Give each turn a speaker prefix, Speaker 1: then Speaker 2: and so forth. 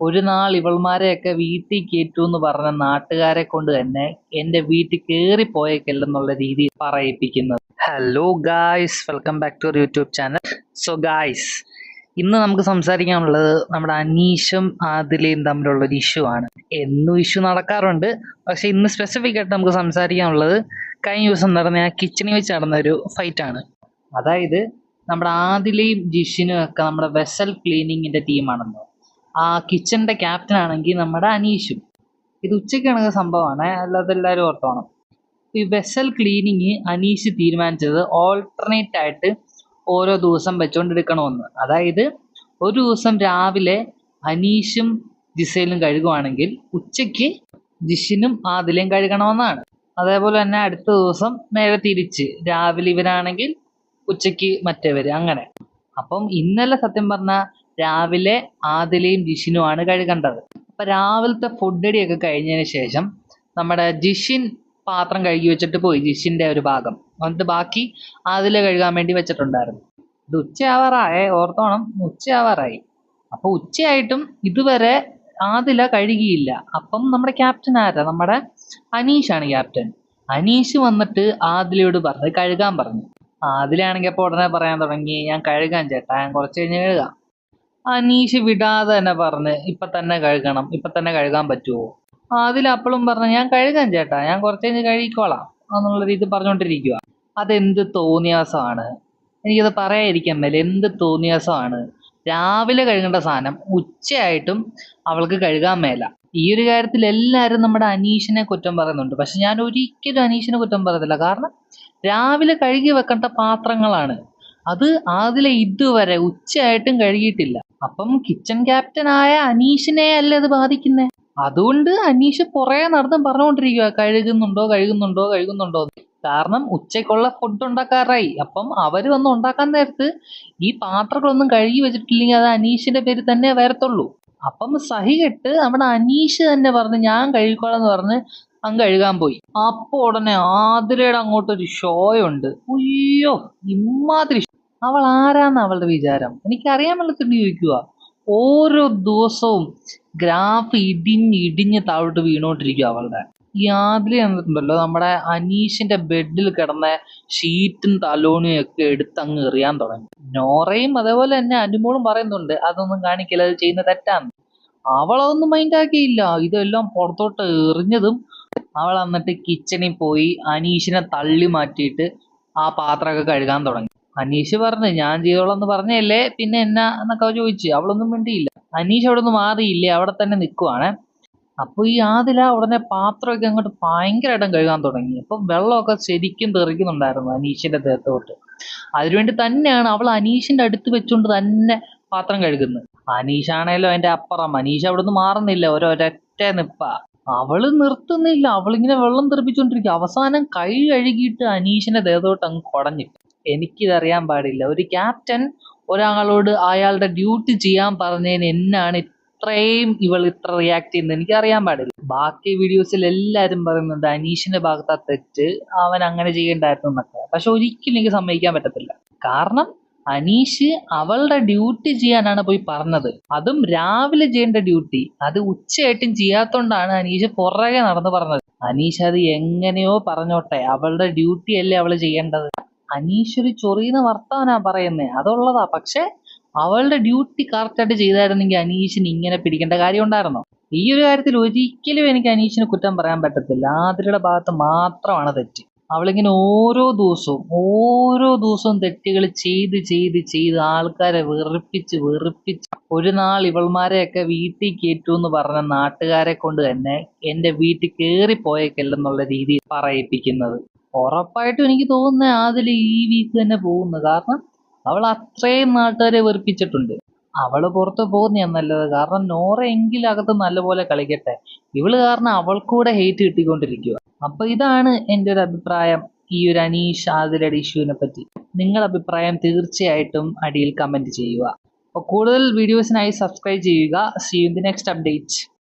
Speaker 1: ഒരു നാൾ ഇവൾമാരെയൊക്കെ വീട്ടിൽ കയറ്റൂ എന്ന് പറഞ്ഞ നാട്ടുകാരെ കൊണ്ട് തന്നെ എന്റെ വീട്ടിൽ കയറിപ്പോയേക്കല്ലെന്നുള്ള രീതി പറയിപ്പിക്കുന്നത്. Hello guys welcome back to YouTube channel so guys ഇന്ന് നമുക്ക് സംസാരിക്കാനുള്ളത് നമ്മുടെ അനീഷും ആദിലയും തമ്മിലുള്ള ഒരു ഇഷ്യൂ ആണ്. എന്നും ഇഷ്യൂ നടക്കാറുണ്ട്. പക്ഷെ ഇന്ന് സ്പെസിഫിക് ആയിട്ട് നമുക്ക് സംസാരിക്കാനുള്ളത് കഴിഞ്ഞ ദിവസം നടന്ന ആ കിച്ചണിൽ വെച്ച് നടന്ന ഒരു ഫൈറ്റ് ആണ്. അതായത് നമ്മുടെ ആദിലയും ജിഷിനും ഒക്കെ നമ്മുടെ വെസൽ ക്ലീനിങ്ങിന്റെ ടീമാണെന്നോ ആ കിച്ചന്റെ ക്യാപ്റ്റൻ ആണെങ്കിൽ നമ്മുടെ അനീഷും. ഇത് ഉച്ചയ്ക്ക് നടക്കുന്ന സംഭവമാണ്. അല്ലാതെ എല്ലാവരും ഓർത്തോണം. ഈ വെസൽ ക്ലീനിങ് അനീഷ് തീരുമാനിച്ചത് ഓൾട്ടർനേറ്റ് ആയിട്ട് ഓരോ ദിവസം വെച്ചുകൊണ്ടെടുക്കണമെന്ന് അതായത് ഒരു ദിവസം രാവിലെ അനീഷും ജിസയിലും കഴുകുവാണെങ്കിൽ ഉച്ചയ്ക്ക് ജിഷിനും ആദിലയും കഴുകണമെന്നാണ് അതേപോലെ തന്നെ അടുത്ത ദിവസം നേരെ തിരിച്ച് രാവിലെ ഇവരാണെങ്കിൽ ഉച്ചയ്ക്ക് മറ്റേവര് അങ്ങനെ. അപ്പം ഇന്നലെ സത്യം പറഞ്ഞാൽ രാവിലെ ആദിലയും ജിഷിനുമാണ് കഴുകേണ്ടത് അപ്പൊ രാവിലത്തെ ഫുഡ് അടിയൊക്കെ കഴിഞ്ഞതിന് ശേഷം നമ്മുടെ ജിഷിൻ പാത്രം കഴുകി വെച്ചിട്ട് പോയി ജിഷിന്റെ ഒരു ഭാഗം. എന്നിട്ട് ബാക്കി ആദില കഴുകാൻ വേണ്ടി വെച്ചിട്ടുണ്ടായിരുന്നു. ഇത് ഉച്ചയാവാറായ ഓർത്തോണം ഉച്ചയാവാറായി. അപ്പൊ ഉച്ചയായിട്ടും ഇതുവരെ ആദില കഴുകിയില്ല. അപ്പം നമ്മുടെ ക്യാപ്റ്റൻ ആരാ? നമ്മുടെ അനീഷാണ് ക്യാപ്റ്റൻ അനീഷ് വന്നിട്ട് ആദിലയോട് പറഞ്ഞു കഴുകാൻ പറഞ്ഞു. ആദിലാണെങ്കിൽ അപ്പോൾ ഉടനെ പറയാൻ തുടങ്ങി ഞാൻ കഴുകാൻ ചേട്ടാ ഞാൻ കുറച്ച് കഴിഞ്ഞ് കഴുകാം. അനീഷ് വിടാതെ തന്നെ പറഞ്ഞ് ഇപ്പൊ തന്നെ കഴുകണം ഇപ്പൊ തന്നെ കഴുകാൻ പറ്റുമോ അതിൽ അപ്പോഴും പറഞ്ഞു ഞാൻ കഴുകാൻ ചേട്ടാ ഞാൻ കുറച്ച് കഴിഞ്ഞ് കഴുകിക്കോളാം എന്നുള്ള രീതി പറഞ്ഞുകൊണ്ടിരിക്കുക അതെന്ത് തോന്നിയാസമാണ് എനിക്കത് പറയാതിരിക്കാൻ മേലെ എന്ത് തോന്നിയാസമാണ് രാവിലെ കഴുകേണ്ട സാധനം ഉച്ചയായിട്ടും അവൾക്ക് കഴുകാൻ മേല. ഈ ഒരു കാര്യത്തിൽ എല്ലാവരും നമ്മുടെ അനീഷിനെ കുറ്റം പറയുന്നുണ്ട്. പക്ഷെ ഞാൻ ഒരിക്കലും അനീഷിനെ കുറ്റം പറയത്തില്ല. കാരണം രാവിലെ കഴുകി വെക്കേണ്ട പാത്രങ്ങളാണ്. അത് അതിലെ ഇതുവരെ ഉച്ചയായിട്ടും കഴുകിയിട്ടില്ല. അപ്പം കിച്ചൺ ക്യാപ്റ്റൻ ആയ അനീഷിനെ അല്ലേ അത് ബാധിക്കുന്നേ? അതുകൊണ്ട് അനീഷ് പുറകെ നടന്നും പറഞ്ഞുകൊണ്ടിരിക്കുക കഴുകുന്നുണ്ടോ കഴുകുന്നുണ്ടോ കഴുകുന്നുണ്ടോ കാരണം ഉച്ചയ്ക്കുള്ള ഫുഡ് ഉണ്ടാക്കാറായി. അപ്പം അവർ വന്ന് ഉണ്ടാക്കാൻ നേരത്ത് ഈ പാത്രങ്ങളൊന്നും കഴുകി വെച്ചിട്ടില്ലെങ്കിൽ അത് അനീഷിന്റെ പേര് തന്നെ വരത്തുള്ളൂ. അപ്പം സഹി കെട്ട് നമ്മുടെ അനീഷ് തന്നെ പറഞ്ഞ് ഞാൻ കഴുകിക്കോളാം എന്ന് പറഞ്ഞ് അങ്ങ് കഴുകാൻ പോയി. അപ്പൊ ഉടനെ ആതിരയുടെ അങ്ങോട്ടൊരു ഷോയുണ്ട്. അയ്യോ ഇമാതിരി. അവൾ ആരാന്ന് അവളുടെ വിചാരം? എനിക്കറിയാൻ വെള്ളത്തിട്ട് ചോദിക്കുക ഓരോ ദിവസവും ഗ്രാഫ് ഇടിഞ്ഞ് ഇടിഞ്ഞ് താഴോട്ട് വീണുകൊണ്ടിരിക്കുക അവളുടെ. ആദില എന്നിട്ടുണ്ടല്ലോ നമ്മുടെ അനീഷിന്റെ ബെഡിൽ കിടന്ന ഷീറ്റും തലോണിയും ഒക്കെ എടുത്ത് അങ്ങ് എറിയാൻ തുടങ്ങി. നോറയും അതേപോലെ തന്നെ അനുമോളും പറയുന്നുണ്ട് അതൊന്നും കാണിക്കില്ല അത് ചെയ്യുന്ന തെറ്റാന്ന്. അവളതൊന്നും മൈൻഡാക്കിയില്ല ഇതെല്ലാം പുറത്തോട്ട് എറിഞ്ഞതും അവൾ എന്നിട്ട് കിച്ചണിൽ പോയി അനീഷിനെ തള്ളി മാറ്റിയിട്ട് ആ പാത്രമൊക്കെ കഴുകാൻ തുടങ്ങി. അനീഷ് പറഞ്ഞു ഞാൻ ചെയ്തോളാം എന്ന് പറഞ്ഞല്ലേ പിന്നെ എന്നാ? എന്നൊക്കെ ചോദിച്ചു. അവളൊന്നും മിണ്ടിയില്ല. അനീഷ് അവിടെ നിന്ന് മാറിയില്ലേ? അവിടെ തന്നെ നിൽക്കുവാണ് അപ്പൊ ഈ ആദില ഉടനെ പാത്രമൊക്കെ അങ്ങോട്ട് ഭയങ്കരമായിട്ടും കഴുകാൻ തുടങ്ങി. അപ്പം വെള്ളമൊക്കെ ശരിക്കും തെറിക്കുന്നുണ്ടായിരുന്നു അനീഷിന്റെ ദേഹത്തോട്ട്. അതിനുവേണ്ടി തന്നെയാണ് അവൾ അനീഷിന്റെ അടുത്ത് വെച്ചുകൊണ്ട് തന്നെ പാത്രം കഴുകുന്നത്. അനീഷാണേലോ അതിന്റെ അപ്പുറം. അനീഷ് അവിടെ മാറുന്നില്ല. ഒരൊറ്റ നിപ്പ. അവൾ നിർത്തുന്നില്ല. അവളിങ്ങനെ വെള്ളം തെറിപ്പിച്ചുകൊണ്ടിരിക്കും അവസാനം കൈ കഴുകിയിട്ട് അനീഷിന്റെ ദേഹത്തോട്ട് അങ്ങ് കുടഞ്ഞിട്ട്. എനിക്കിതറിയാൻ പാടില്ല. ഒരു ക്യാപ്റ്റൻ ഒരാളോട് അയാളുടെ ഡ്യൂട്ടി ചെയ്യാൻ പറഞ്ഞതിന് എന്നാണ് ഇത്രയും ഇവൾ ഇത്ര റിയാക്ട് ചെയ്യുന്നത് എനിക്ക് അറിയാൻ പാടില്ല. ബാക്കി വീഡിയോസിൽ എല്ലാവരും പറയുന്നുണ്ട് അനീഷിന്റെ ഭാഗത്താ തെറ്റ് അവൻ അങ്ങനെ ചെയ്യണ്ടായിരുന്നു എന്നൊക്കെ. പക്ഷെ ഒരിക്കലും എനിക്ക് സമ്മതിക്കാൻ പറ്റത്തില്ല. കാരണം അനീഷ് അവളുടെ ഡ്യൂട്ടി ചെയ്യാനാണ് പോയി പറഞ്ഞത്. അതും രാവിലെ ചെയ്യേണ്ട ഡ്യൂട്ടി. അത് ഉച്ചയായിട്ടും ചെയ്യാത്തോണ്ടാണ് അനീഷ് പുറകെ നടന്ന് പറഞ്ഞത്. അനീഷ് അത് എങ്ങനെയോ പറഞ്ഞോട്ടെ. അവളുടെ ഡ്യൂട്ടി അല്ലേ അവൾ ചെയ്യേണ്ടത്. അനീഷ് ഒരു ചൊറിയുന്ന വർത്താനാ പറയുന്നേ. അതുള്ളതാ. പക്ഷെ അവളുടെ ഡ്യൂട്ടി കറക്റ്റായിട്ട് ചെയ്തായിരുന്നെങ്കിൽ അനീഷിന് ഇങ്ങനെ പിടിക്കേണ്ട കാര്യം ഉണ്ടായിരുന്നോ? ഈ ഒരു കാര്യത്തിൽ ഒരിക്കലും എനിക്ക് അനീഷിന് കുറ്റം പറയാൻ പറ്റത്തില്ല. ആതിരയുടെ ഭാഗത്ത് മാത്രമാണ് തെറ്റ്. അവളിങ്ങനെ ഓരോ ദിവസവും ഓരോ ദിവസവും തെറ്റുകൾ ചെയ്ത് ചെയ്ത് ചെയ്ത് ആൾക്കാരെ വെറുപ്പിച്ച് വെറുപ്പിച്ച് ഒരു നാൾ ഇവൾമാരെയൊക്കെ വീട്ടിൽ കയറ്റൂ എന്ന് പറഞ്ഞ നാട്ടുകാരെ കൊണ്ട് തന്നെ എന്റെ വീട്ടിൽ കയറിപ്പോയേക്കല്ലെന്നുള്ള രീതിയിൽ പറയിപ്പിക്കുന്നത്. ഉറപ്പായിട്ടും എനിക്ക് തോന്നുന്നത് അതിൽ ഈ വീക്ക് തന്നെ പോകുന്നു. കാരണം അവൾ അത്രയും നാട്ടുകാരെ വെറുപ്പിച്ചിട്ടുണ്ട്. അവൾ പുറത്ത് പോകുന്ന നല്ലത്. കാരണം നോറ എങ്കിലും അകത്ത് നല്ലപോലെ കളിക്കട്ടെ. ഇവൾ കാരണം അവൾക്കൂടെ ഹെയ്റ്റ് കിട്ടിക്കൊണ്ടിരിക്കുക അപ്പൊ ഇതാണ് എന്റെ ഒരു അഭിപ്രായം ഈ ഒരു അനീഷ് ആദിലയുടെ ഇഷ്യൂവിനെ പറ്റി. നിങ്ങളുടെ അഭിപ്രായം തീർച്ചയായിട്ടും അടിയിൽ കമന്റ് ചെയ്യുക. അപ്പോൾ കൂടുതൽ വീഡിയോസിനായി സബ്സ്ക്രൈബ് ചെയ്യുക. See you the next update